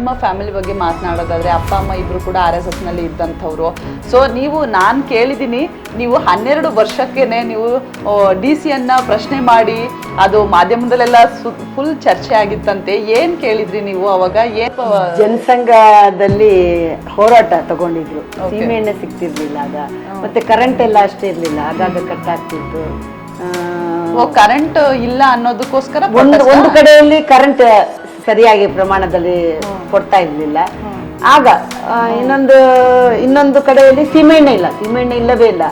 ನಿಮ್ಮ ಫ್ಯಾಮಿಲಿ ಬಗ್ಗೆ ಮಾತನಾಡೋದಾದ್ರೆ ಅಪ್ಪ ಅಮ್ಮ ಇಬ್ರು ಕೂಡ ಆರ್ ಎಸ್ ಎಸ್ನಲ್ಲಿ ಇದ್ದಂಥವ್ರು. ಸೊ ನೀವು ನಾನು ಕೇಳಿದ್ದೀನಿ ನೀವು ಹನ್ನೆರಡು ವರ್ಷಕ್ಕೇನೆ ನೀವು ಡಿ ಸಿಯನ್ನ ಪ್ರಶ್ನೆ ಮಾಡಿ ಅದು ಮಾಧ್ಯಮದಲ್ಲೆಲ್ಲ ಫುಲ್ ಚರ್ಚೆ ಆಗಿತ್ತಂತೆ. ಏನ್ ಕೇಳಿದ್ರಿ ನೀವು ಅವಾಗ? ಏನ್ ಜನಸಂಘದಲ್ಲಿ ಹೋರಾಟ ತಗೊಂಡಿದ್ರು. ಸೀಮೆಎಣ್ಣೆ ಸಿಕ್ತಿರ್ಲಿಲ್ಲ ಸಿಗ್ತಿರ್ಲಿಲ್ಲ ಆಗ. ಮತ್ತೆ ಕರೆಂಟ್ ಎಲ್ಲ ಅಷ್ಟೇ ಇರ್ಲಿಲ್ಲ ಆಗಾಗ ಕಟ್ ಆಗ್ತಿತ್ತು. ಕರೆಂಟ್ ಇಲ್ಲ ಅನ್ನೋದಕ್ಕೋಸ್ಕರ? ಒಂದು ಕಡೆಯಲ್ಲಿ ಕರೆಂಟ್ ಸರಿಯಾಗಿ ಪ್ರಮಾಣದಲ್ಲಿ ಕೊಡ್ತಾ ಇರ್ಲಿಲ್ಲ. ಆಗ ಇನ್ನೊಂದು ಇನ್ನೊಂದು ಕಡೆಯಲ್ಲಿ ಸೀಮೆಎಣ್ಣೆ ಇಲ್ಲ ಸೀಮೆಎಣ್ಣೆ ಇಲ್ಲವೇ ಇಲ್ಲ.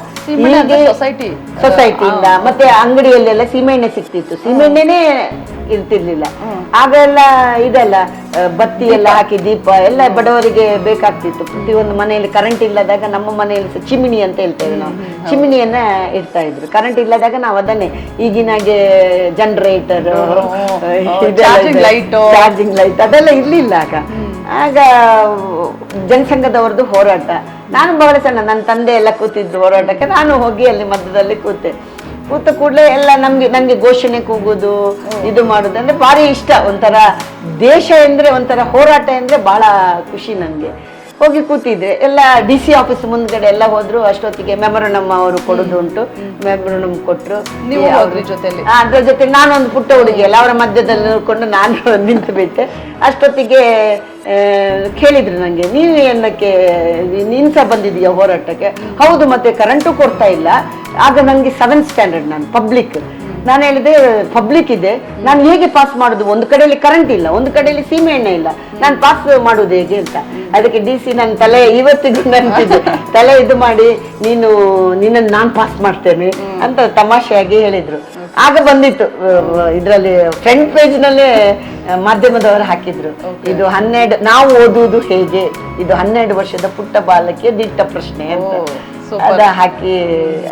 ಸೊಸೈಟಿ? ಸೊಸೈಟಿಯಿಂದ ಮತ್ತೆ ಅಂಗಡಿಯಲ್ಲೆಲ್ಲ ಸೀಮೆಎಣ್ಣೆ ಸಿಕ್ತಿತ್ತು ಸೀಮೆಎಣ್ಣೆನೇ ಇರ್ತಿರ್ಲಿಲ್ಲ. ಆಗ ಎಲ್ಲ ಇದೆಲ್ಲ ಬತ್ತಿ ಎಲ್ಲ ಹಾಕಿ ದೀಪ ಎಲ್ಲ ಬಡವರಿಗೆ ಬೇಕಾಗ್ತಿತ್ತು. ಪ್ರತಿಯೊಂದು ಮನೆಯಲ್ಲಿ ಕರೆಂಟ್ ಇಲ್ಲದಾಗ ನಮ್ಮ ಮನೆಯಲ್ಲಿ ಚಿಮಿಣಿ ಚಿಮಿನಿ ಅಂತ ಹೇಳ್ತೇವೆ ನಾವು. ಚಿಮಿನಿಯನ್ನ ಇಡ್ತಾ ಇದ್ರು. ಕರೆಂಟ್ ಇಲ್ಲದಾಗ ನಾವು ಅದನ್ನೇ ಈಗಿನಾಗೆ ಜನರೇಟರ್ light. ಚಾರ್ಜಿಂಗ್ ಲೈಟ್ ಅದೆಲ್ಲ ಇರ್ಲಿಲ್ಲ ಆಗ. ಆಗ ಜನಸಂಘದವ್ರದ್ದು ಹೋರಾಟ. ನಾನು ಬಹಳ ಸಣ್ಣ ನನ್ನ ತಂದೆ ಎಲ್ಲ ಕೂತಿದ್ರು ಹೋರಾಟಕ್ಕೆ. ನಾನು ಹೋಗಿ ಅಲ್ಲಿ ಮಧ್ಯದಲ್ಲಿ ಕೂತೆ. ಕೂತ ಕೂಡಲೇ ಎಲ್ಲ ನಮ್ಗೆ ನನ್ಗೆ ಘೋಷಣೆ ಕೂಗೋದು, ಇದು ಮಾಡೋದು. ಅಂದ್ರೆ ಭಾರಿ ಇಷ್ಟ. ಒಂಥರ ದೇಶ ಎಂದ್ರೆ ಒಂಥರ ಹೋರಾಟ ಎಂದ್ರೆ ಬಹಳ ಖುಷಿ ನನ್ಗೆ. ಹೋಗಿ ಕೂತಿದ್ರೆ ಎಲ್ಲ ಡಿ ಸಿ ಆಫೀಸ್ ಮುಂದ್ಗಡೆ ಎಲ್ಲ ಹೋದ್ರು ಅಷ್ಟೊತ್ತಿಗೆ ಮೆಮೊರಂಡಮ್ ಅವರು ಕೊಡೋದುಂಟು ಉಂಟು. ಮೆಮೊರಂಡಮ್ ಕೊಟ್ರು. ಜೊತೆಲಿ? ಅದ್ರ ಜೊತೆ ನಾನೊಂದು ಪುಟ್ಟ ಹುಡುಗಿ ಅಲ್ಲ ಅವರ ಮಧ್ಯದಲ್ಲಿ ನೋಡ್ಕೊಂಡು ನಾನು ನಿಂತು ಬಿಟ್ಟೆ. ಅಷ್ಟೊತ್ತಿಗೆ ಕೇಳಿದ್ರು ನನಗೆ ನೀವು ಏನಕ್ಕೆ ನೀನು ಸಹ ಬಂದಿದೀಯ ಹೋರಾಟಕ್ಕೆ? ಹೌದು ಮತ್ತೆ ಕರೆಂಟು ಕೊಡ್ತಾ ಇಲ್ಲ. ಆಗ ನನಗೆ ಸೆವೆಂತ್ ಸ್ಟ್ಯಾಂಡರ್ಡ್ ನಾನು ಪಬ್ಲಿಕ್ ನಾನು ಹೇಳಿದೆ ಪಬ್ಲಿಕ್ ಇದೆ. ನಾನು ಹೇಗೆ ಪಾಸ್ ಮಾಡುದು? ಒಂದು ಕಡೆಯಲ್ಲಿ ಕರೆಂಟ್ ಇಲ್ಲ ಒಂದು ಕಡೆಯಲ್ಲಿ ಸೀಮೆ ಎಣ್ಣೆ ಇಲ್ಲ. ನಾನು ಪಾಸ್ ಮಾಡುದು ಹೇಗೆ ಅಂತ. ಅದಕ್ಕೆ ಡಿ ಸಿ ನನ್ನ ತಲೆ ಇವತ್ತಿಗೂ ನೆನಪಿದೆ. ತಲೆ ಇದು ಮಾಡಿ ನೀನು ನಿನ್ನನ್ನು ನಾನು ಪಾಸ್ ಮಾಡ್ತೇನೆ ಅಂತ ತಮಾಷೆಯಾಗಿ ಹೇಳಿದ್ರು. ಆಗ ಬಂದಿತ್ತು ಇದರಲ್ಲಿ ಫ್ರಂಟ್ ಪೇಜ್ ನಲ್ಲೇ ಆ, ಮಾಧ್ಯಮದವರು ಹಾಕಿದ್ರು. ಇದು ಹನ್ನೆರಡು ನಾವು ಓದುವುದು ಹೇಗೆ? ಇದು ಹನ್ನೆರಡು ವರ್ಷದ ಪುಟ್ಟ ಬಾಲಕಿಯ ದಿಟ್ಟ ಪ್ರಶ್ನೆ ಅಂತ. ಅದ ಹಾಕಿ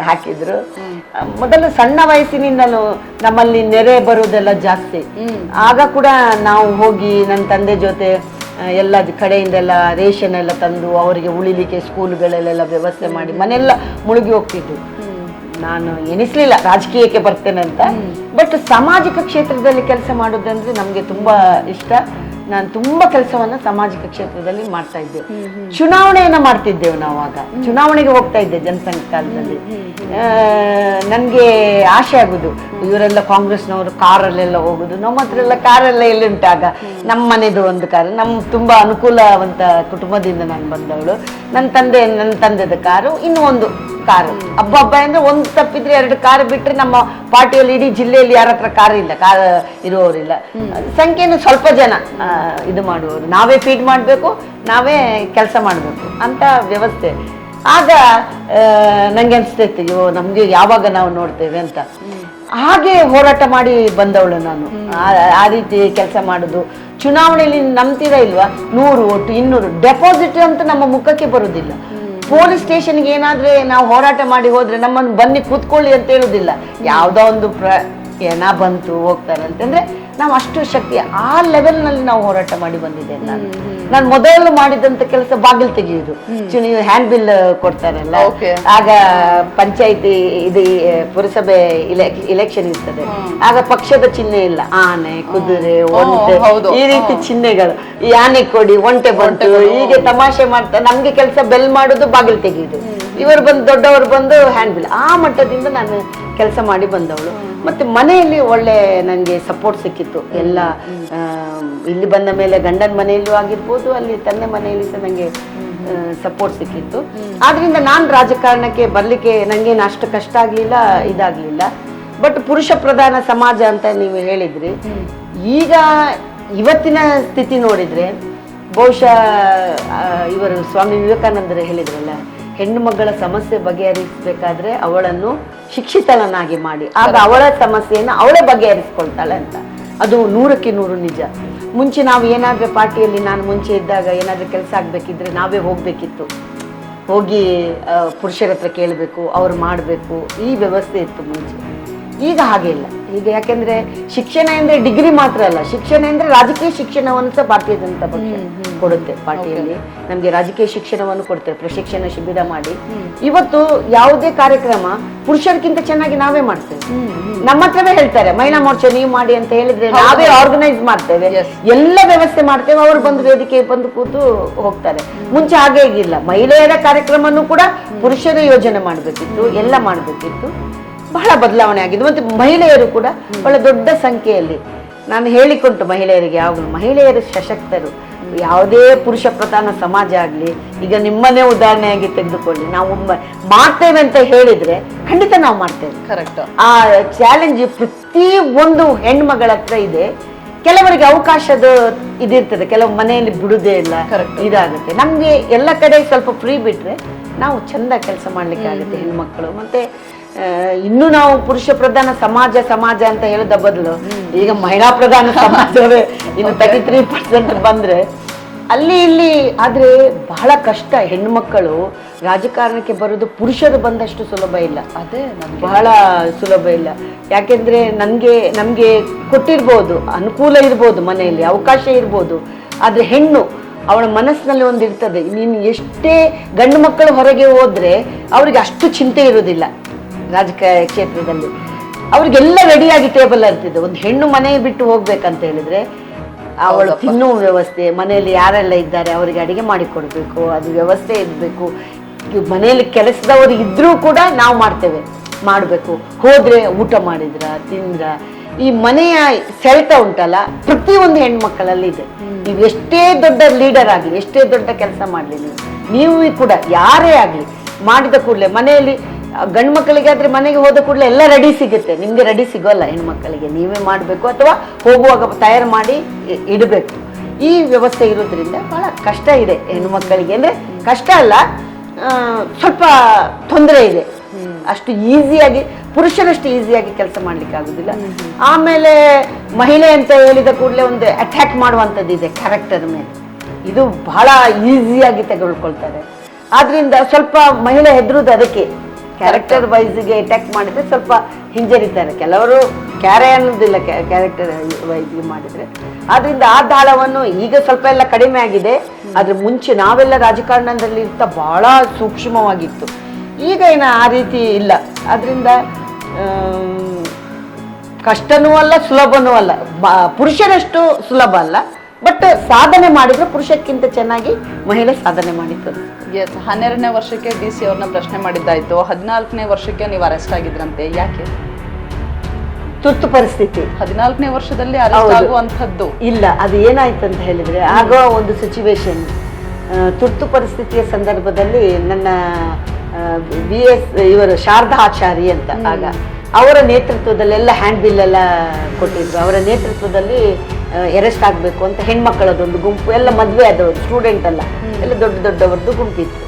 ಹಾಕಿದ್ರು. ಮೊದಲು ಸಣ್ಣ ವಯಸ್ಸಿನಿಂದಲೂ ನಮ್ಮಲ್ಲಿ ನೆರೆ ಬರುವುದೆಲ್ಲ ಜಾಸ್ತಿ. ಆಗ ಕೂಡ ನಾವು ಹೋಗಿ ನನ್ನ ತಂದೆ ಜೊತೆ ಎಲ್ಲ ಕಡೆಯಿಂದೆಲ್ಲ ರೇಷನ್ ಎಲ್ಲ ತಂದು ಅವರಿಗೆ ಉಳಿಲಿಕ್ಕೆ ಸ್ಕೂಲ್ಗಳಲ್ಲೆಲ್ಲ ವ್ಯವಸ್ಥೆ ಮಾಡಿ ಮನೆಲ್ಲ ಮುಳುಗಿ ಹೋಗ್ತಿದ್ದು ನಾನು ಎನಿಸ್ಲಿಲ್ಲ ರಾಜಕೀಯಕ್ಕೆ ಬರ್ತೇನೆ ಅಂತ. ಬಟ್ ಸಾಮಾಜಿಕ ಕ್ಷೇತ್ರದಲ್ಲಿ ಕೆಲಸ ಮಾಡೋದಂದ್ರೆ ನಮಗೆ ತುಂಬಾ ಇಷ್ಟ. ನಾನು ತುಂಬಾ ಕೆಲಸವನ್ನ ಸಾಮಾಜಿಕ ಕ್ಷೇತ್ರದಲ್ಲಿ ಮಾಡ್ತಾ ಇದ್ದೆ. ಚುನಾವಣೆಯನ್ನ ಮಾಡ್ತಿದ್ದೆವು ನಾವು ಆಗ ಚುನಾವಣೆಗೆ ಹೋಗ್ತಾ ಇದ್ದೆ ಜನಸಂಘ ಕಾಲದಲ್ಲಿ. ನನಗೆ ಆಸೆ ಆಗುದು. ಇವರೆಲ್ಲ ಕಾಂಗ್ರೆಸ್ನವರು ಕಾರಲ್ಲೆಲ್ಲ ಹೋಗುದು. ನಮ್ಮ ಹತ್ರ ಎಲ್ಲ ಕಾರೆಲ್ಲ ಎಲ್ಲಿ ಉಂಟಾಗ ನಮ್ಮ ಮನೆಯದು ಒಂದು ಕಾರು. ನಮ್ಮ ತುಂಬಾ ಅನುಕೂಲವಂತ ಕುಟುಂಬದಿಂದ ನಾನು ಬಂದವಳು. ನನ್ನ ತಂದೆ ನನ್ನ ತಂದೆದ ಕಾರು ಇನ್ನೂ ಒಂದು ಕಾರು. ಹಬ್ಬ ಹಬ್ಬ ಅಂದ್ರೆ ಒಂದ್ ತಪ್ಪಿದ್ರೆ ಎರಡು ಕಾರ್ ಬಿಟ್ರೆ ನಮ್ಮ ಪಾರ್ಟಿಯಲ್ಲಿ ಇಡೀ ಜಿಲ್ಲೆಯಲ್ಲಿ ಯಾರ ಹತ್ರ ಕಾರ್ ಇಲ್ಲ, ಕಾರ್ ಇರುವವರಿಲ್ಲ ಸಂಖ್ಯೆನು ಸ್ವಲ್ಪ ಜನ ಇದು ಮಾಡುವವರು. ನಾವೇ ಫೀಡ್ ಮಾಡಬೇಕು, ನಾವೇ ಕೆಲಸ ಮಾಡಬೇಕು ಅಂತ ವ್ಯವಸ್ಥೆ. ಆಗ ನಂಗೆ ಅನಿಸ್ತೈತೆ, ಅಯ್ಯೋ, ನಮ್ಗೆ ಯಾವಾಗ ನಾವು ನೋಡ್ತೇವೆ ಅಂತ. ಹಾಗೆ ಹೋರಾಟ ಮಾಡಿ ಬಂದವಳು ನಾನು. ಆ- ರೀತಿ ಕೆಲಸ ಮಾಡುದು. ಚುನಾವಣೆಯಲ್ಲಿ ನಂಬ್ತೀರಾ ಇಲ್ವಾ? ನೂರು ಒಟ್ಟು ಇನ್ನೂರು. ಡೆಪಾಸಿಟ್ ಅಂತ ನಮ್ಮ ಮುಖಕ್ಕೆ ಬರುವುದಿಲ್ಲ ಪೊಲೀಸ್ ಸ್ಟೇಷನ್ಗೆ ಏನಾದ್ರೆ ನಾವು ಹೋರಾಟ ಮಾಡಿ ಹೋದ್ರೆ ನಮ್ಮನ್ನು ಬನ್ನಿ ಕೂತ್ಕೊಳ್ಳಿ ಅಂತ ಹೇಳುದಿಲ್ಲ. ಯಾವುದೋ ಒಂದು ಪ್ರ ಏನ ಬಂತು ಹೋಗ್ತಾರೆ ಅಂತಂದ್ರೆ ನಾವು ಅಷ್ಟು ಶಕ್ತಿ ಆ ಲೆವೆಲ್ನಲ್ಲಿ ನಾವು ಹೋರಾಟ ಮಾಡಿ ಬಂದಿದ್ದೇನೆ ನಾನು. ನಾನು ಮೊದಲು ಮಾಡಿದಂತ ಕೆಲಸ ಬಾಗಿಲು ತೆಗೆಯುವುದು. ನೀವು ಹ್ಯಾಂಡ್ ಬಿಲ್ ಕೊಡ್ತಾರಲ್ಲ? ಆಗ ಪಂಚಾಯತಿ ಇದು ಪುರಸಭೆ ಇಲೆಕ್ಷನ್ ಇರ್ತದೆ. ಆಗ ಪಕ್ಷದ ಚಿಹ್ನೆ ಇಲ್ಲ. ಆನೆ ಕುದುರೆ ಒಂಟೆ. ಈ ರೀತಿ ಚಿಹ್ನೆಗಳು. ಈ ಆನೆ ಕೊಡಿ ಒಂಟೆ ಬಂತು. ಹೀಗೆ ತಮಾಷೆ ಮಾಡ್ತಾ ನಮ್ಗೆ ಕೆಲಸ ಬೆಲ್ ಮಾಡುದು ಬಾಗಿಲು ತೆಗೆಯುದು. ಇವರು ಬಂದು ದೊಡ್ಡವರು ಬಂದು ಹ್ಯಾಂಡ್ ಬಿಲ್ ಆ ಮಟ್ಟದಿಂದ ನಾನು ಕೆಲಸ ಮಾಡಿ ಬಂದವಳು. ಮತ್ತೆ ಮನೆಯಲ್ಲಿ ಒಳ್ಳೆ ನನಗೆ ಸಪೋರ್ಟ್ ಸಿಕ್ಕಿತ್ತು. ಎಲ್ಲ ಇಲ್ಲಿ ಬಂದ ಮೇಲೆ ಗಂಡನ ಮನೆಯಲ್ಲೂ ಆಗಿರ್ಬೋದು, ಅಲ್ಲಿ ತಂದೆ ಮನೆಯಲ್ಲಿ ಸಹ ನನಗೆ ಸಪೋರ್ಟ್ ಸಿಕ್ಕಿತ್ತು. ಆದ್ರಿಂದ ನಾನು ರಾಜಕಾರಣಕ್ಕೆ ಬರಲಿಕ್ಕೆ ನಂಗೇನು ಅಷ್ಟು ಕಷ್ಟ ಆಗ್ಲಿಲ್ಲ, ಇದಾಗ್ಲಿಲ್ಲ. ಬಟ್ ಪುರುಷ ಪ್ರಧಾನ ಸಮಾಜ ಅಂತ ನೀವು ಹೇಳಿದ್ರಿ. ಈಗ ಇವತ್ತಿನ ಸ್ಥಿತಿ ನೋಡಿದ್ರೆ, ಬಹುಶಃ ಇವರು ಸ್ವಾಮಿ ವಿವೇಕಾನಂದರು ಹೇಳಿದ್ರಲ್ಲ ಹೆಣ್ಣು ಮಗಳ ಸಮಸ್ಯೆ ಬಗೆಹರಿಸಬೇಕಾದ್ರೆ ಅವಳನ್ನು ಶಿಕ್ಷಿತಳನ್ನಾಗಿ ಮಾಡಿ. ಆಗ ಅವಳ ಸಮಸ್ಯೆಯನ್ನು ಅವಳೇ ಬಗೆಹರಿಸ್ಕೊಳ್ತಾಳೆ ಅಂತ. ಅದು ನೂರಕ್ಕೆ ನೂರು ನಿಜ. ಮುಂಚೆ ನಾವು ಏನಾದರೂ ಪಾರ್ಟಿಯಲ್ಲಿ ನಾನು ಮುಂಚೆ ಇದ್ದಾಗ ಏನಾದರೂ ಕೆಲಸ ಆಗಬೇಕಿದ್ರೆ ನಾವೇ ಹೋಗಬೇಕಿತ್ತು. ಹೋಗಿ ಪುರುಷರ ಹತ್ರ ಕೇಳಬೇಕು ಅವ್ರು ಮಾಡಬೇಕು ಈ ವ್ಯವಸ್ಥೆ ಇತ್ತು ಮುಂಚೆ. ಈಗ ಹಾಗೆ ಇಲ್ಲ. ಈಗ ಯಾಕೆಂದ್ರೆ ಶಿಕ್ಷಣ ಅಂದ್ರೆ ಡಿಗ್ರಿ ಮಾತ್ರ ಅಲ್ಲ ಶಿಕ್ಷಣ ಅಂದ್ರೆ ರಾಜಕೀಯ ಶಿಕ್ಷಣವನ್ನು ಸಹ ಭಾರತೀಯ ಜನತಾ ಪಕ್ಷ ಕೊಡುತ್ತೆ ಪಾರ್ಟಿಯಲ್ಲಿ. ನಮ್ಗೆ ರಾಜಕೀಯ ಶಿಕ್ಷಣವನ್ನು ಕೊಡ್ತಾರೆ ಪ್ರಶಿಕ್ಷಣ ಶಿಬಿರ ಮಾಡಿ. ಇವತ್ತು ಯಾವುದೇ ಕಾರ್ಯಕ್ರಮ ಪುರುಷರಿಗಿಂತ ಚೆನ್ನಾಗಿ ನಾವೇ ಮಾಡ್ತೇವೆ. ನಮ್ಮ ಹತ್ರವೇ ಹೇಳ್ತಾರೆ ಮಹಿಳಾ ಮೋರ್ಚಾ ನೀವು ಮಾಡಿ ಅಂತ ಹೇಳಿದ್ರೆ ನಾವೇ ಆರ್ಗನೈಸ್ ಮಾಡ್ತೇವೆ. ಎಲ್ಲ ವ್ಯವಸ್ಥೆ ಮಾಡ್ತೇವೆ ಅವರು ಬಂದು ವೇದಿಕೆ ಬಂದು ಕೂತು ಹೋಗ್ತಾರೆ. ಮುಂಚೆ ಹಾಗೆ ಇಲ್ಲ ಮಹಿಳೆಯರ ಕಾರ್ಯಕ್ರಮನೂ ಕೂಡ ಪುರುಷರೇ ಯೋಜನೆ ಮಾಡಬೇಕಿತ್ತು ಎಲ್ಲ ಮಾಡಬೇಕಿತ್ತು. ಬಹಳ ಬದಲಾವಣೆ ಆಗಿದೆ. ಮತ್ತೆ ಮಹಿಳೆಯರು ಕೂಡ ಬಹಳ ದೊಡ್ಡ ಸಂಖ್ಯೆಯಲ್ಲಿ. ನಾನು ಹೇಳಿಕೊಂಟು ಮಹಿಳೆಯರಿಗೆ ಯಾವಾಗಲೂ ಮಹಿಳೆಯರು ಸಶಕ್ತರು. ಯಾವುದೇ ಪುರುಷ ಪ್ರಧಾನ ಸಮಾಜ ಆಗಲಿ ಈಗ ನಿಮ್ಮನ್ನೇ ಉದಾಹರಣೆಯಾಗಿ ತೆಗೆದುಕೊಳ್ಳಿ. ನಾವು ಮಾಡ್ತೇವೆ ಅಂತ ಹೇಳಿದ್ರೆ ಖಂಡಿತ ನಾವು ಮಾಡ್ತೇವೆ. ಕರೆಕ್ಟ್ ಆ ಚಾಲೆಂಜ್ ಪ್ರತಿ ಒಂದು ಹೆಣ್ಮಗಳ ಹತ್ರ ಇದೆ. ಕೆಲವರಿಗೆ ಅವಕಾಶದ ಇದಿರ್ತದೆ. ಕೆಲವು ಮನೆಯಲ್ಲಿ ಬಿಡುದೇ ಇಲ್ಲ. ಕರೆಕ್ಟ್ ಇದಾಗುತ್ತೆ. ನಮಗೆ ಎಲ್ಲ ಕಡೆ ಸ್ವಲ್ಪ ಫ್ರೀ ಬಿಟ್ರೆ ನಾವು ಚಂದ ಕೆಲಸ ಮಾಡ್ಲಿಕ್ಕೆ ಆಗುತ್ತೆ ಹೆಣ್ಮಕ್ಳು. ಮತ್ತೆ ಇನ್ನು ನಾವು ಪುರುಷ ಪ್ರಧಾನ ಸಮಾಜ ಸಮಾಜ ಅಂತ ಹೇಳಿದ ಬದಲು ಈಗ ಮಹಿಳಾ ಪ್ರಧಾನ ಸಮಾಜವೇ ಇನ್ನು ತರ್ಟಿ ತ್ರೀ ಪರ್ಸೆಂಟ್ ಬಂದ್ರೆ ಅಲ್ಲಿ ಇಲ್ಲಿ ಆದ್ರೆ ಬಹಳ ಕಷ್ಟ ಹೆಣ್ಮಕ್ಕಳು ರಾಜಕಾರಣಕ್ಕೆ ಬರೋದು ಪುರುಷರು ಬಂದಷ್ಟು ಸುಲಭ ಇಲ್ಲ. ಅದೇ ಬಹಳ ಸುಲಭ ಇಲ್ಲ. ಯಾಕೆಂದ್ರೆ ನನ್ಗೆ ನಮ್ಗೆ ಕೊಟ್ಟಿರ್ಬೋದು ಅನುಕೂಲ ಇರ್ಬೋದು ಮನೆಯಲ್ಲಿ ಅವಕಾಶ ಇರ್ಬೋದು. ಆದ್ರೆ ಹೆಣ್ಣು ಅವಳ ಮನಸ್ಸಿನಲ್ಲಿ ಒಂದು ಇರ್ತದೆ ನೀನು ಎಷ್ಟೇ ಗಂಡು ಮಕ್ಕಳು ಹೊರಗೆ ಹೋದ್ರೆ ಅವ್ರಿಗೆ ಅಷ್ಟು ಚಿಂತೆ ಇರುವುದಿಲ್ಲ. ರಾಜಕೀಯ ಕ್ಷೇತ್ರದಲ್ಲಿ. ಅವ್ರಿಗೆಲ್ಲ ರೆಡಿಯಾಗಿ ಟೇಬಲ್ ಅಂತಿದ್ದು. ಒಂದು ಹೆಣ್ಣು ಮನೆ ಬಿಟ್ಟು ಹೋಗ್ಬೇಕಂತ ಹೇಳಿದ್ರೆ ಅವಳು ತಿನ್ನುವ ವ್ಯವಸ್ಥೆ ಮನೆಯಲ್ಲಿ ಯಾರೆಲ್ಲ ಇದ್ದಾರೆ ಅವರಿಗೆ ಅಡಿಗೆ ಮಾಡಿಕೊಡ್ಬೇಕು ಅದು ವ್ಯವಸ್ಥೆ ಇರಬೇಕು. ಮನೆಯಲ್ಲಿ ಕೆಲಸದವರು ಇದ್ರೂ ಕೂಡ ನಾವು ಮಾಡ್ತೇವೆ ಮಾಡಬೇಕು. ಹೋದ್ರೆ ಊಟ ಮಾಡಿದ್ರ ತಿಂದ್ರ. ಈ ಮನೆಯ ಸೆಳೆತ ಉಂಟಲ್ಲ ಪ್ರತಿಯೊಂದು ಹೆಣ್ಮಕ್ಕಳಲ್ಲಿ ಇದೆ. ನೀವು ಎಷ್ಟೇ ದೊಡ್ಡ ಲೀಡರ್ ಆಗಲಿ ಎಷ್ಟೇ ದೊಡ್ಡ ಕೆಲಸ ಮಾಡಲಿ ನೀವು ನೀವು ಕೂಡ ಯಾರೇ ಆಗಲಿ ಮಾಡಿದ ಕೂಡಲೇ ಮನೆಯಲ್ಲಿ ಗಂಡು ಮಕ್ಕಳಿಗೆ ಆದರೆ ಮನೆಗೆ ಹೋದ ಕೂಡಲೇ ಎಲ್ಲ ರೆಡಿ ಸಿಗುತ್ತೆ. ನಿಮಗೆ ರೆಡಿ ಸಿಗೋಲ್ಲ ಹೆಣ್ಮಕ್ಕಳಿಗೆ ನೀವೇ ಮಾಡಬೇಕು ಅಥವಾ ಹೋಗುವಾಗ ತಯಾರು ಮಾಡಿ ಇಡಬೇಕು. ಈ ವ್ಯವಸ್ಥೆ ಇರೋದ್ರಿಂದ ಭಾಳ ಕಷ್ಟ ಇದೆ ಹೆಣ್ಮಕ್ಕಳಿಗೆ ಅಂದರೆ ಕಷ್ಟ ಅಲ್ಲ ಸ್ವಲ್ಪ ತೊಂದರೆ ಇದೆ. ಅಷ್ಟು ಈಸಿಯಾಗಿ, ಪುರುಷರಷ್ಟು ಈಸಿಯಾಗಿ ಕೆಲಸ ಮಾಡ್ಲಿಕ್ಕೆ ಆಗೋದಿಲ್ಲ. ಆಮೇಲೆ ಮಹಿಳೆ ಅಂತ ಹೇಳಿದ ಕೂಡಲೇ ಒಂದು ಅಟ್ಯಾಕ್ ಮಾಡುವಂಥದ್ದು ಇದೆ ಕ್ಯಾರೆಕ್ಟರ್ ಮೇಲೆ. ಇದು ಬಹಳ ಈಸಿಯಾಗಿ ತೆಗೆದುಕೊಳ್ತಾರೆ. ಆದ್ರಿಂದ ಸ್ವಲ್ಪ ಮಹಿಳೆ ಹೆದರುದು ಅದಕ್ಕೆ. ಕ್ಯಾರೆಕ್ಟರ್ ವೈಸ್ಗೆ ಅಟ್ಯಾಕ್ ಮಾಡಿದ್ರೆ ಸ್ವಲ್ಪ ಹಿಂಜರಿತಾರೆ. ಕೆಲವರು ಕ್ಯಾರೆ ಅನ್ನೋದಿಲ್ಲ ಕ್ಯಾರೆಕ್ಟರ್ ವೈಸ್ಗೆ ಮಾಡಿದ್ರೆ. ಆದ್ರಿಂದ ಆ ದಾಳವನ್ನು ಈಗ ಸ್ವಲ್ಪ ಎಲ್ಲ ಕಡಿಮೆ ಆಗಿದೆ. ಆದ್ರೆ ಮುಂಚೆ ನಾವೆಲ್ಲ ರಾಜಕಾರಣದಲ್ಲಿ ಇರ್ತಾ ಬಹಳ ಸೂಕ್ಷ್ಮವಾಗಿತ್ತು. ಈಗ ಏನು ಆ ರೀತಿ ಇಲ್ಲ. ಆದ್ರಿಂದ ಆಮ್, ಕಷ್ಟನೂ ಅಲ್ಲ ಸುಲಭನೂ ಅಲ್ಲ. ಬ- ಪುರುಷರಷ್ಟು ಸುಲಭ ಅಲ್ಲ. ಬಟ್ ಸಾಧನೆ ಮಾಡಿದ್ರು ಪುರುಷಕ್ಕಿಂತ ಚೆನ್ನಾಗಿ ಮಹಿಳೆ ಸಾಧನೆ ಮಾಡಿತ್ತು. ಎಸ್ ಹನ್ನೆರಡನೇ ವರ್ಷಕ್ಕೆ ಡಿ ಸಿ ಅವ್ರನ್ನ ಪ್ರಶ್ನೆ ಮಾಡಿದ್ದಾಯ್ತು. ಹದಿನಾಲ್ಕನೇ ವರ್ಷಕ್ಕೆ ನೀವು ಅರೆಸ್ಟ್ ಆಗಿದ್ರಂತೆ. ಯಾಕೆ? ತುರ್ತು ಪರಿಸ್ಥಿತಿ. ಹದಿನಾಲ್ಕನೇ ವರ್ಷದಲ್ಲಿ ಅರೆಸ್ಟ್. ಆಗುವಂಥದ್ದು. ಇಲ್ಲ ಅದು ಏನಾಯ್ತು ಅಂತ ಹೇಳಿದ್ರೆ ಆಗ ಒಂದು ಸಿಚುವೇಶನ್ ತುರ್ತು ಪರಿಸ್ಥಿತಿಯ ಸಂದರ್ಭದಲ್ಲಿ ನನ್ನ ಬಿ ಎಸ್ ಇವರು ಶಾರದಾ ಆಚಾರಿ ಅಂತ. ಆಗ ಅವರ ನೇತೃತ್ವದಲ್ಲೆಲ್ಲ ಹ್ಯಾಂಡ್ ಬಿಲ್ ಎಲ್ಲ ಕೊಟ್ಟಿದ್ರು. ಅವರ ನೇತೃತ್ವದಲ್ಲಿ ಅರೆಸ್ಟ್ ಆಗಬೇಕು ಅಂತ ಹೆಣ್ಮಕ್ಕಳದೊಂದು ಗುಂಪು ಎಲ್ಲ ಮದುವೆ ಆದವರು ಸ್ಟೂಡೆಂಟ್ ಅಲ್ಲ. ಎಲ್ಲ ದೊಡ್ಡ ದೊಡ್ಡವರದ್ದು ಗುಂಪಿತ್ತು.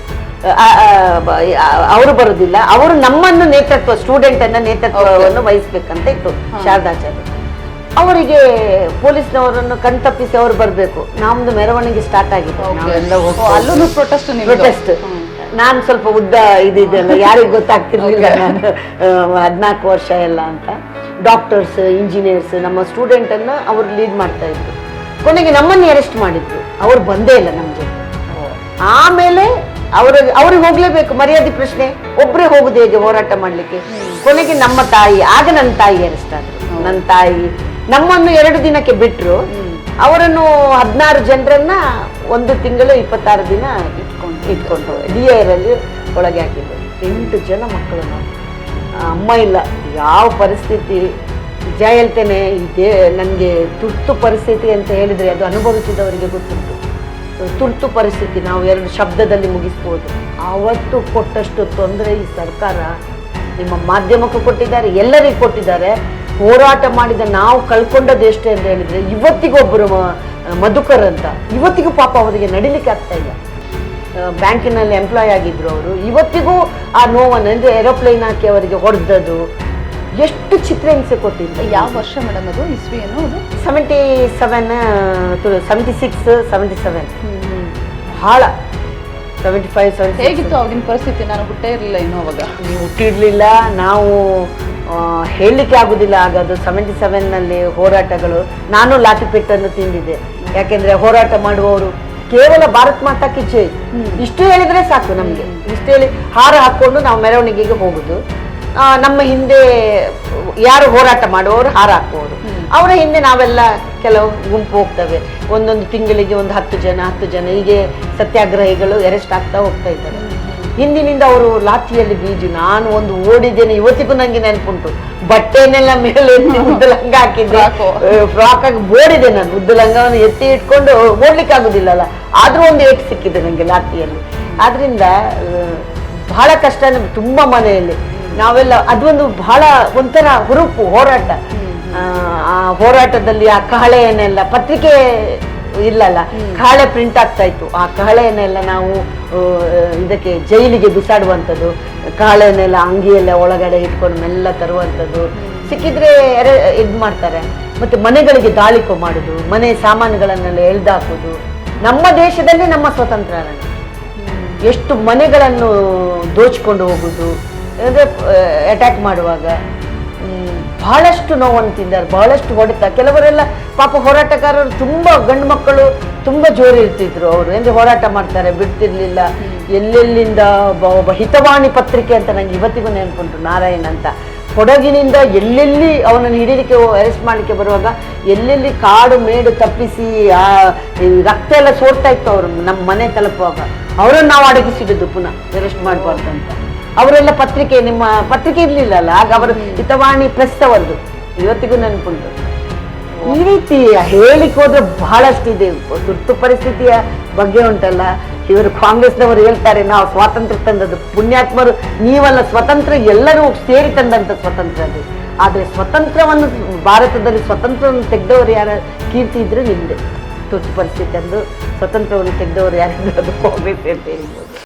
ಅವರು ಬರುದಿಲ್ಲ. ಅವರು ನಮ್ಮನ್ನು ನೇತೃತ್ವ ಸ್ಟೂಡೆಂಟ್ ಅನ್ನ ನೇತೃತ್ವವನ್ನು ವಹಿಸ್ಬೇಕಂತ ಇತ್ತು ಶಾರದಾಚಾರ್ಯ ಅವರಿಗೆ ಪೊಲೀಸ್ನವರನ್ನು ಕಣ್ತಪ್ಪಿಸಿ ಅವರು ಬರಬೇಕು. ನಮ್ದು ಮೆರವಣಿಗೆ ಸ್ಟಾರ್ಟ್ ಆಗಿದೆ. ಅಲ್ಲೂ ನಿಮ್ದು? ಪ್ರೊಟೆಸ್ಟ್ ನಾನು ಸ್ವಲ್ಪ ಉದ್ದ ಇದಿದ್ದೆಲ್ಲ ಯಾರಿಗೂ ಗೊತ್ತಾಗ್ತಿರ್ಲಿಲ್ಲ ನಾನು. ಹದಿನಾಲ್ಕು ವರ್ಷ ಎಲ್ಲ ಅಂತ. ಡಾಕ್ಟರ್ಸ್ ಇಂಜಿನಿಯರ್ಸ್ ನಮ್ಮ ಸ್ಟೂಡೆಂಟ್ ಅನ್ನ ಅವ್ರು ಲೀಡ್ ಮಾಡ್ತಾ ಇದ್ರು. ಕೊನೆಗೆ ನಮ್ಮನ್ನು ಅರೆಸ್ಟ್ ಮಾಡಿದ್ರು. ಅವ್ರು ಬಂದೇ ಇಲ್ಲ ನಮ್ಮ ಜೊತೆ. ಆಮೇಲೆ ಅವರ ಅವ್ರಿಗೆ ಹೋಗ್ಲೇಬೇಕು ಮರ್ಯಾದೆ ಪ್ರಶ್ನೆ. ಒಬ್ಬರೇ ಹೋಗುದು ಹೇಗೆ ಹೋರಾಟ ಮಾಡ್ಲಿಕ್ಕೆ? ಕೊನೆಗೆ ನಮ್ಮ ತಾಯಿ ಆಗ ನನ್ನ ತಾಯಿ ಅರೆಸ್ಟ್ ಆದ್ರು. ನನ್ನ ತಾಯಿ ನಮ್ಮನ್ನು ಎರಡು ದಿನಕ್ಕೆ ಬಿಟ್ರು. ಅವರನ್ನು ಹದಿನಾರು ಜನರನ್ನ ಒಂದು ತಿಂಗಳು ಇಪ್ಪತ್ತಾರು ದಿನ ಇಟ್ಕೊಂಡು ಇಟ್ಕೊಂಡು ಡಿ ಅಲ್ಲಿ ಒಳಗೆ ಹಾಕಿದ್ರು. ಎಂಟು ಜನ ಮಕ್ಕಳು ನಾವು. ಅಮ್ಮ ಇಲ್ಲ. ಯಾವ ಪರಿಸ್ಥಿತಿ? ನಿಜ ಹೇಳ್ತೇನೆ ಇದೇ ನನಗೆ ತುರ್ತು ಪರಿಸ್ಥಿತಿ ಅಂತ ಹೇಳಿದರೆ ಅದು ಅನುಭವಿಸಿದವರಿಗೆ ಗೊತ್ತುಂಟು. ತುರ್ತು ಪರಿಸ್ಥಿತಿ ನಾವು ಎರಡು ಶಬ್ದದಲ್ಲಿ ಮುಗಿಸ್ಬೋದು. ಆವತ್ತು ಕೊಟ್ಟಷ್ಟು ತೊಂದರೆ ಈ ಸರ್ಕಾರ ನಿಮ್ಮ ಮಾಧ್ಯಮಕ್ಕೂ ಕೊಟ್ಟಿದ್ದಾರೆ, ಎಲ್ಲರಿಗೂ ಕೊಟ್ಟಿದ್ದಾರೆ. ಹೋರಾಟ ಮಾಡಿದ ನಾವು ಕಳ್ಕೊಂಡದ್ದು ಎಷ್ಟೇ ಅಂತ ಹೇಳಿದರೆ ಇವತ್ತಿಗೊಬ್ಬರು ಮಧುಕರ್ ಅಂತ, ಇವತ್ತಿಗೂ ಪಾಪ ಅವರಿಗೆ ನಡಿಲಿಕ್ಕೆ ಆಗ್ತಾ ಇಲ್ಲ. ಬ್ಯಾಂಕಿನಲ್ಲಿ ಎಂಪ್ಲಾಯ್ ಆಗಿದ್ರು ಅವರು. ಇವತ್ತಿಗೂ ಆ ನೋವನ್ನು ಅಂದರೆ ಏರೋಪ್ಲೇನ್ ಹಾಕಿ ಅವರಿಗೆ ಹೊಡೆದದು ಎಷ್ಟು ಚಿತ್ರಹಿಂಸೆ ಕೊಟ್ಟಿದ್ದು ಯಾವ ವರ್ಷ ಮೇಡಮ್ ಅದು? ಇಸ್ವಿ ಏನು ಅದು? Seventy seven seventy six seventy seven ಭಾಳ. ಸೆವೆಂಟಿ ಫೈವ್ ಸೆವೆನ್ ಹೇಗಿತ್ತು ಅವಾಗಿನ ಪರಿಸ್ಥಿತಿ? ನಾನು ಹುಟ್ಟೇ ಇರಲಿಲ್ಲ ಇನ್ನೂ ಅವಾಗ. ನೀವು ಹುಟ್ಟಿರಲಿಲ್ಲ ನಾವು ಹೇಳಲಿಕ್ಕೆ ಆಗೋದಿಲ್ಲ. ಆಗ ಅದು ಸೆವೆಂಟಿ ಸೆವೆನ್ನಲ್ಲಿ ಹೋರಾಟಗಳು. ನಾನು ಲಾಠಿ ಪೆಟ್ಟನ್ನು ತಿಂದಿದ್ದೆ. ಯಾಕೆಂದರೆ ಹೋರಾಟ ಮಾಡುವವರು ಕೇವಲ ಭಾರತ್ ಮಾತಾ ಕಿಚ್ಚೆ ಜೈ ಇಷ್ಟು ಹೇಳಿದ್ರೆ ಸಾಕು ನಮಗೆ. ಇಷ್ಟು ಹೇಳಿ ಹಾರ ಹಾಕೊಂಡು ನಾವು ಮೆರವಣಿಗೆಗೆ ಹೋಗುದು. ನಮ್ಮ ಹಿಂದೆ ಯಾರು ಹೋರಾಟ ಮಾಡುವವರು ಹಾರ ಹಾಕುವವರು. ಅವರ ಹಿಂದೆ ನಾವೆಲ್ಲ ಕೆಲವು ಗುಂಪು ಹೋಗ್ತವೆ. ಒಂದೊಂದು ತಿಂಗಳಿಗೆ ಒಂದು ಹತ್ತು ಜನ ಹತ್ತು ಜನ ಹೀಗೆ ಸತ್ಯಾಗ್ರಹಿಗಳು ಅರೆಸ್ಟ್ ಆಗ್ತಾ ಹೋಗ್ತಾ ಇದ್ದಾರೆ. ಹಿಂದಿನಿಂದ ಅವರು ಲಾಠಿಯಲ್ಲಿ ಬೀಜು ನಾನು ಒಂದು ಓಡಿದ್ದೇನೆ ಇವತ್ತಿಗೂ ನಂಗೆ ನೆನಪುಂಟು. ಬಟ್ಟೆನೆಲ್ಲ ಮೇಲೆ ಎತ್ತಿ ಉದ್ದ ಲಂಗ ಹಾಕಿದ್ದೆ. ಫ್ರಾಕು. ಆಗಿ ಓಡಿದೆ ನಾನು. ಉದ್ದ ಲಂಗವನ್ನು ಎತ್ತಿ ಇಟ್ಕೊಂಡು ಓಡ್ಲಿಕ್ಕೆ ಆಗುದಿಲ್ಲಲ್ಲ ಆದ್ರೂ ಒಂದು ಏಟ್ ಸಿಕ್ಕಿದೆ ನಂಗೆ ಲಾಠಿಯಲ್ಲಿ. ಆದ್ರಿಂದ ಬಹಳ ಕಷ್ಟ ನಮ್ಗೆ ತುಂಬಾ ಮನೆಯಲ್ಲಿ. ನಾವೆಲ್ಲ ಅದೊಂದು ಬಹಳ ಒಂಥರ ಹುರುಪು ಹೋರಾಟ. ಆ, ಆ ಹೋರಾಟದಲ್ಲಿ ಆ ಕಹಳೆಯನ್ನೆಲ್ಲ ಪತ್ರಿಕೆ ಇಲ್ಲಲ್ಲ. ಕಹಳೆ ಪ್ರಿಂಟ್ ಆಗ್ತಾ ಇತ್ತು. ಆ ಕಹಳೆಯನ್ನೆಲ್ಲ ನಾವು ಇದಕ್ಕೆ ಜೈಲಿಗೆ ಬಿಸಾಡುವಂಥದ್ದು ಕಹಳೆಯನ್ನೆಲ್ಲ ಅಂಗಿಯೆಲ್ಲ ಒಳಗಡೆ ಇಟ್ಕೊಂಡು ಮೆಲ್ಲ ತರುವಂಥದ್ದು. ಸಿಕ್ಕಿದ್ರೆ ಎರೆ ಇದು ಮಾಡ್ತಾರೆ. ಮತ್ತೆ ಮನೆಗಳಿಗೆ ದಾಳಿಕೊ ಮಾಡೋದು ಮನೆ ಸಾಮಾನುಗಳನ್ನೆಲ್ಲ ಎಳ್ದಾಕೋದು. ನಮ್ಮ ದೇಶದಲ್ಲಿ ನಮ್ಮ ಸ್ವತಂತ್ರ ಎಷ್ಟು ಮನೆಗಳನ್ನು ದೋಚಿಕೊಂಡು ಹೋಗುದು ಅಂದರೆ ಅಟ್ಯಾಕ್ ಮಾಡುವಾಗ. ಬಹಳಷ್ಟು ನೋವನ್ನು ತಿಂದಾರೆ ಬಹಳಷ್ಟು ಹೊಡೆತ. ಕೆಲವರೆಲ್ಲ ಪಾಪ ಹೋರಾಟಗಾರರು ತುಂಬಾ ಗಂಡು ಮಕ್ಕಳು ತುಂಬಾ ಜೋರು ಇರ್ತಿದ್ರು ಅವರು. ಅಂದ್ರೆ ಹೋರಾಟ ಮಾಡ್ತಾರೆ ಬಿಡ್ತಿರ್ಲಿಲ್ಲ. ಎಲ್ಲೆಲ್ಲಿಂದ ಒಬ್ಬ- ಹಿತವಾಣಿ ಪತ್ರಿಕೆ ಅಂತ ನಂಗೆ ಇವತ್ತಿಗೂ ನೆನ್ಪುಂಟು ನಾರಾಯಣ್ ಅಂತ. ಕೊಡಗಿನಿಂದ ಎಲ್ಲೆಲ್ಲಿ ಅವನನ್ನು ಹಿಡಿಲಿಕ್ಕೆ ಅರೆಸ್ಟ್ ಮಾಡಲಿಕ್ಕೆ ಬರುವಾಗ ಎಲ್ಲೆಲ್ಲಿ ಕಾಡು ಮೇಡು ತಪ್ಪಿಸಿ ಆ ರಕ್ತ ಎಲ್ಲ ಸೋಡ್ತಾ ಇತ್ತು ಅವರು ನಮ್ಮ ಮನೆ ತಲುಪುವಾಗ. ಅವರನ್ನು ನಾವು ಅಡಗಿಸಿಡೋದು ಪುನಃ ಅರೆಸ್ಟ್ ಮಾಡಬಾರ್ದು ಅಂತ. ಅವರೆಲ್ಲ ಪತ್ರಿಕೆ ನಿಮ್ಮ ಪತ್ರಿಕೆ ಇರಲಿಲ್ಲಲ್ಲ ಆಗ ಅವರು ಹಿತವಾಣಿ ಪ್ರೆಸ್ ಅವರದು. ಇವತ್ತಿಗೂ ನೆನಪುಂಟು. ಈ ರೀತಿ ಹೇಳಿಕ್ಕೆ ಹೋದ್ರೆ ಬಹಳಷ್ಟು ಇದೆ. ತುರ್ತು ಪರಿಸ್ಥಿತಿಯ ಬಗ್ಗೆ ಉಂಟಲ್ಲ. ಇವರು ಕಾಂಗ್ರೆಸ್ನವರು ಹೇಳ್ತಾರೆ, ನಾವು ಸ್ವಾತಂತ್ರ್ಯ ತಂದದ್ದು ಪುಣ್ಯಾತ್ಮರು. ನೀವಲ್ಲ ಸ್ವತಂತ್ರ, ಎಲ್ಲರೂ ಸೇರಿ ತಂದಂತ ಸ್ವತಂತ್ರ ಅದು. ಆದ್ರೆ ಸ್ವತಂತ್ರವನ್ನು, ಭಾರತದಲ್ಲಿ ಸ್ವತಂತ್ರವನ್ನು ತೆಗೆದವರು ಯಾರ? ಕೀರ್ತಿ ಇದ್ರೆ ನಿಮ್ದೆ. ತುರ್ತು ಪರಿಸ್ಥಿತಿ ಅಂದು ಸ್ವತಂತ್ರವನ್ನು ತೆಗೆದವರು ಯಾರಿದ್ರು ಅದು ಕಾಂಗ್ರೆಸ್ ಅಂತ ಹೇಳ್ಬೋದು.